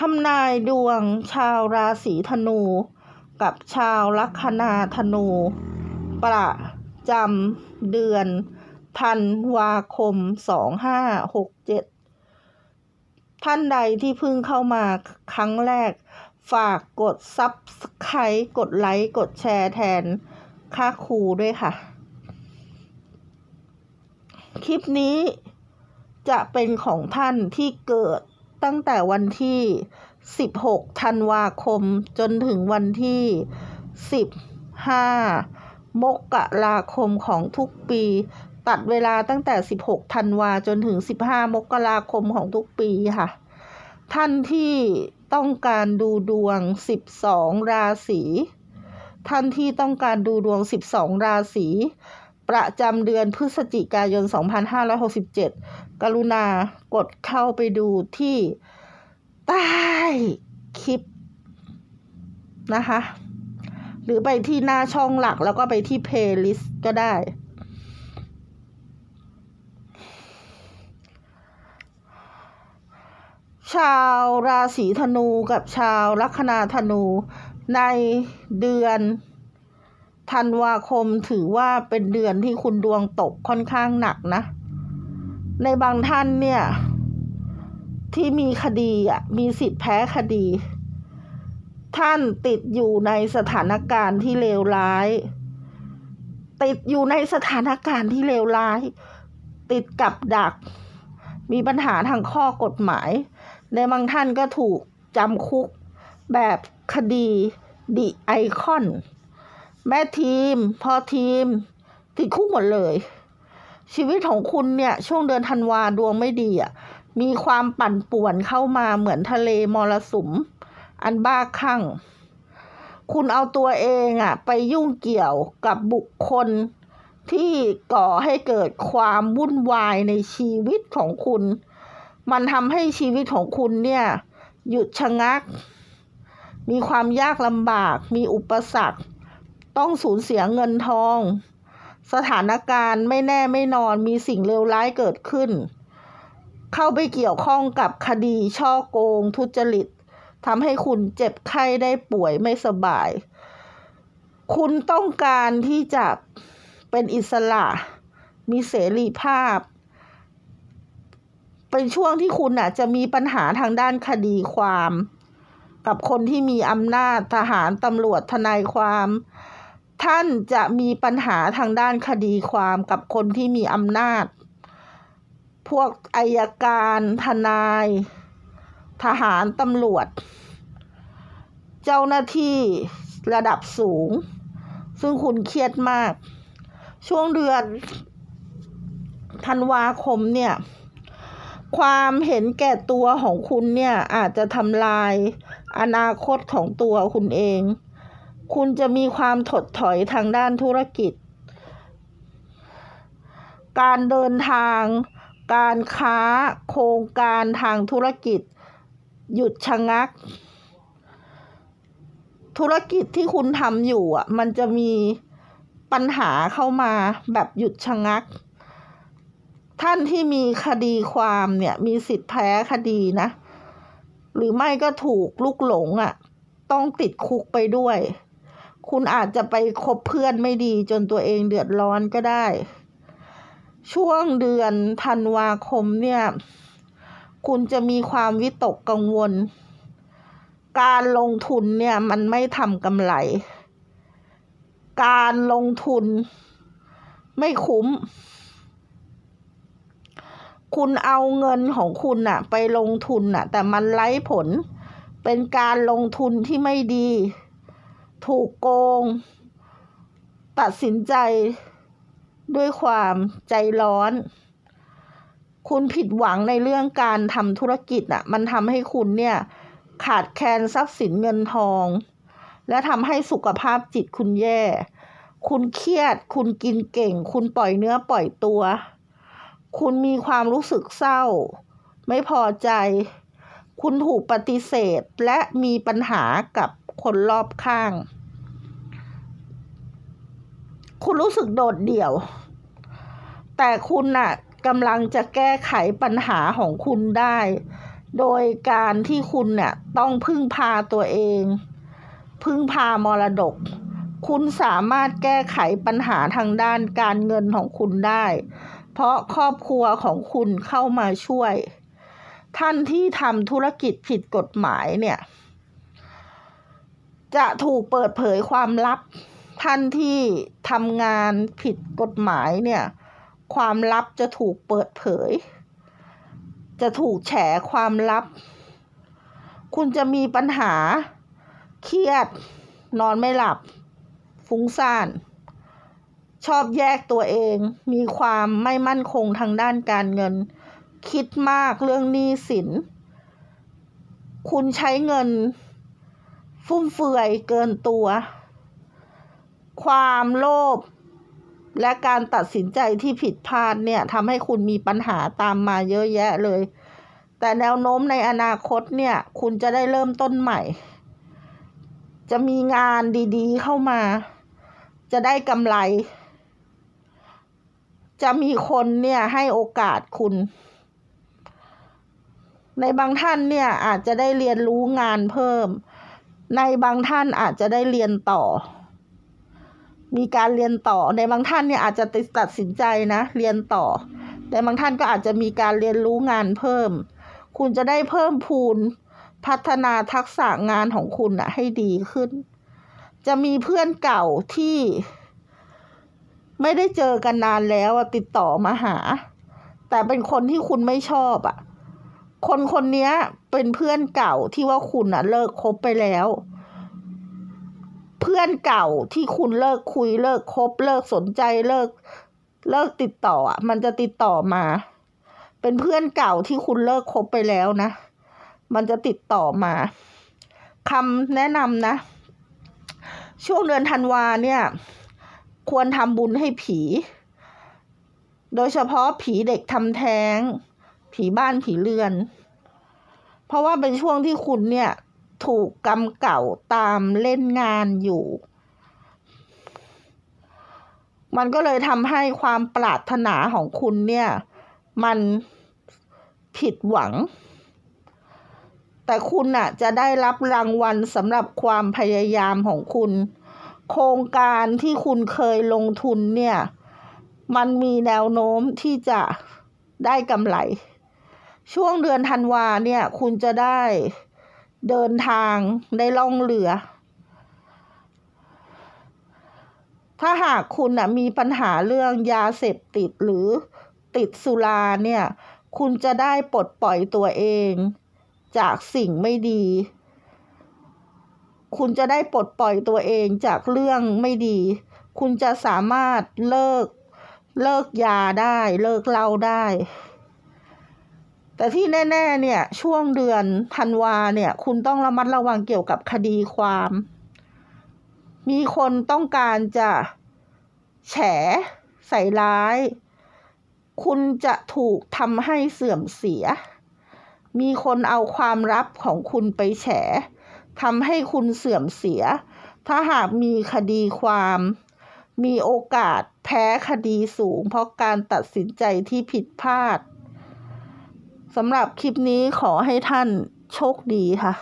ทำนายดวงชาวราศีธนู กับชาวลัคนาธนู ประจำเดือนธันวาคม 2567 ท่านใดที่เพิ่งเข้ามาครั้งแรก ฝากกดซับสไครต์กดไลค์ กดแชร์แทนค่าครูด้วยค่ะ คลิปนี้จะเป็นของท่านที่เกิด ตั้งแต่วันที่ 16 ธันวาคม จนถึงวันที่ 15 มกราคมของทุกปี ตัดเวลาตั้งแต่ 16 ธันวาจนถึง 15 มกราคมของทุกปีค่ะ ท่านที่ต้องการดูดวง 12 ราศี ท่านที่ต้องการดูดวง 12 ราศี ประจำเดือนพฤศจิกายน 2567 กรุณากดเข้าไปดูที่ใต้คลิปนะคะ หรือไปที่หน้าช่องหลักแล้วก็ไปที่เพลย์ลิสต์ก็ได้ ชาวราศีธนูกับชาวลัคนาธนูในเดือน ธันวาคมถือว่าเป็นเดือนที่คุณดวงตกค่อนข้างหนักนะ ในบางท่านเนี่ย ที่มีคดีอะมีสิทธิ์แพ้คดี ท่านติดอยู่ในสถานการณ์ที่เลวร้าย ติดอยู่ในสถานการณ์ที่เลวร้าย ติดกับดัก มีปัญหาทางข้อกฎหมาย ในบางท่านก็ถูกจำคุกแบบคดีดิไอคอน แม่ทีมพอทีม ติดคุกหมดเลย ชีวิตของคุณเนี่ย ช่วงเดือนธันวาดวงไม่ดีอะ มีความปั่นป่วนเข้ามาเหมือนทะเลมรสุม อันบ้าคลั่ง คุณเอาตัวเองอะ ไปยุ่งเกี่ยวกับบุคคลที่ก่อให้เกิดความวุ่นวายในชีวิตของคุณ มันทำให้ชีวิตของคุณเนี่ย หยุดชะงัก มีความยากลำบาก มีอุปสรรค ต้องสูญเสียเงินทอง สถานการณ์ไม่แน่ไม่นอนมีสิ่งเลวร้ายเกิดขึ้น เข้าไปเกี่ยวข้องกับคดีช่อโกง ทุจริตทำให้คุณเจ็บไข้ได้ป่วยไม่สบาย คุณต้องการที่จะเป็นอิสระ มีเสรีภาพ เป็นช่วงที่คุณน่ะจะมีปัญหาทางด้านคดีความ กับคนที่มีอำนาจทหารตำรวจทนายความ ท่านจะมีปัญหาทางด้านคดีความกับคนที่มีอำนาจ พวกอายการ ทนาย ทหารตำรวจ เจ้าหน้าที่ระดับสูง ซึ่งคุณเครียดมาก ช่วงเดือนธันวาคมเนี่ย ความเห็นแก่ตัวของคุณเนี่ยอาจจะทำลายอนาคตของตัวคุณเอง คุณจะมีความถดถอยทางด้านธุรกิจ การเดินทาง การค้า โครงการทางธุรกิจ หยุดชะงัก ธุรกิจที่คุณทำอยู่อะ มันจะมีปัญหาเข้ามาแบบหยุดชะงัก ท่านที่มีคดีความเนี่ยมีสิทธิ์แพ้คดีนะ หรือไม่ก็ถูกลุกหลงอะ ต้องติดคุกไปด้วย คุณอาจจะไปคบเพื่อนไม่ดีจนตัวเองเดือดร้อนก็ได้ ช่วงเดือนธันวาคมเนี่ย คุณจะมีความวิตกกังวล การลงทุนเนี่ยมันไม่ทำกำไร การลงทุนไม่คุ้ม คุณเอาเงินของคุณน่ะ ไปลงทุนน่ะ แต่มันไร้ผล เป็นการลงทุนที่ไม่ดี ถูกโกง ตัดสินใจด้วยความใจร้อน คุณผิดหวังในเรื่องการทำธุรกิจอะ มันทำให้คุณเนี่ย ขาดแคลนทรัพย์สินเงินทอง และทำให้สุขภาพจิตคุณแย่ คุณเครียด คุณกินเก่ง คุณปล่อยเนื้อปล่อยตัว คุณมีความรู้สึกเศร้า ไม่พอใจ คุณถูกปฏิเสธและมีปัญหากับคนรอบข้าง คุณรู้สึกโดดเดี่ยว แต่คุณน่ะกำลังจะแก้ไขปัญหาของคุณได้ โดยการที่คุณเนี่ยต้องพึ่งพาตัวเอง พึ่งพามรดก คุณสามารถแก้ไขปัญหาทางด้านการเงินของคุณได้ เพราะครอบครัวของคุณเข้ามาช่วย ท่านที่ทำธุรกิจผิดกฎหมายเนี่ย จะถูกเปิดเผยความลับ ท่านที่ทำงานผิดกฎหมายเนี่ย ความลับจะถูกเปิดเผย จะถูกแฉความลับ คุณจะมีปัญหา เครียด นอนไม่หลับ ฟุ้งซ่าน ชอบแยกตัวเอง มีความไม่มั่นคงทางด้านการเงิน คิดมากเรื่องหนี้สิน คุณใช้เงิน ฟุ่มเฟือยเกินตัว ความโลภและการตัดสินใจที่ผิดพลาดเนี่ยทำให้คุณมีปัญหาตามมาเยอะแยะเลย แต่แนวโน้มในอนาคตเนี่ย คุณจะได้เริ่มต้นใหม่ จะมีงานดีๆเข้ามา จะได้กำไร จะมีคนเนี่ยให้โอกาสคุณ ในบางท่านเนี่ยอาจจะได้เรียนรู้งานเพิ่ม ในบางท่านอาจจะได้เรียนต่อ มีการเรียนต่อในบางท่านเนี่ยอาจจะตัดสินใจนะ เรียนต่อ แต่บางท่านก็อาจจะมีการเรียนรู้งานเพิ่ม คุณจะได้เพิ่มพูนพัฒนาทักษะงานของคุณอะให้ดีขึ้น จะมีเพื่อนเก่าที่ ไม่ได้เจอกันนานแล้วติดต่อมาหา แต่เป็นคนที่คุณไม่ชอบอะคนคนนี้เป็นเพื่อนเก่าที่ว่าคุณอะเลิกคบไปแล้ว เพื่อนเก่าที่คุณเลิกคุยเลิกคบเลิกสนใจเลิก เลิกติดต่ออะ มันจะติดต่อมา เป็นเพื่อนเก่าที่คุณเลิกคบไปแล้วนะ มันจะติดต่อมาคำแนะนำนะ ช่วงเดือนธันวาเนี่ย ควรทำบุญให้ผี โดยเฉพาะผีเด็กทำแท้ง ผีบ้านผีเรือน เพราะว่าเป็นช่วงที่คุณเนี่ย ถูกกรรมเก่าตามเล่นงานอยู่ มันก็เลยทำให้ความปรารถนาของคุณเนี่ย มันผิดหวัง แต่คุณน่ะจะได้รับรางวัลสำหรับความพยายามของคุณ โครงการที่คุณเคยลงทุนเนี่ย มันมีแนวโน้มที่จะได้กำไร ช่วงเดือนธันวาเนี่ย คุณจะได้ เดินทางได้ล่องเรือ ถ้าหากคุณนะมีปัญหาเรื่องยาเสพติดหรือติดสุราเนี่ย คุณจะได้ปลดปล่อยตัวเอง จากสิ่งไม่ดี คุณจะได้ปลดปล่อยตัวเองจากเรื่องไม่ดี คุณจะสามารถเลิกเลิกยาได้ เลิกเหล้าได้ แต่ที่แน่ ๆ เนี่ย ช่วงเดือนธันวาเนี่ย คุณต้องระมัดระวังเกี่ยวกับคดีความ มีคนต้องการจะแฉใส่ร้าย คุณจะถูกทำให้เสื่อมเสีย มีคนเอาความลับของคุณไปแฉทำให้คุณเสื่อมเสีย ถ้าหากมีคดีความ มีโอกาสแพ้คดีสูง เพราะการตัดสินใจที่ผิดพลาด สำหรับคลิปนี้ขอให้ท่านโชคดีค่ะ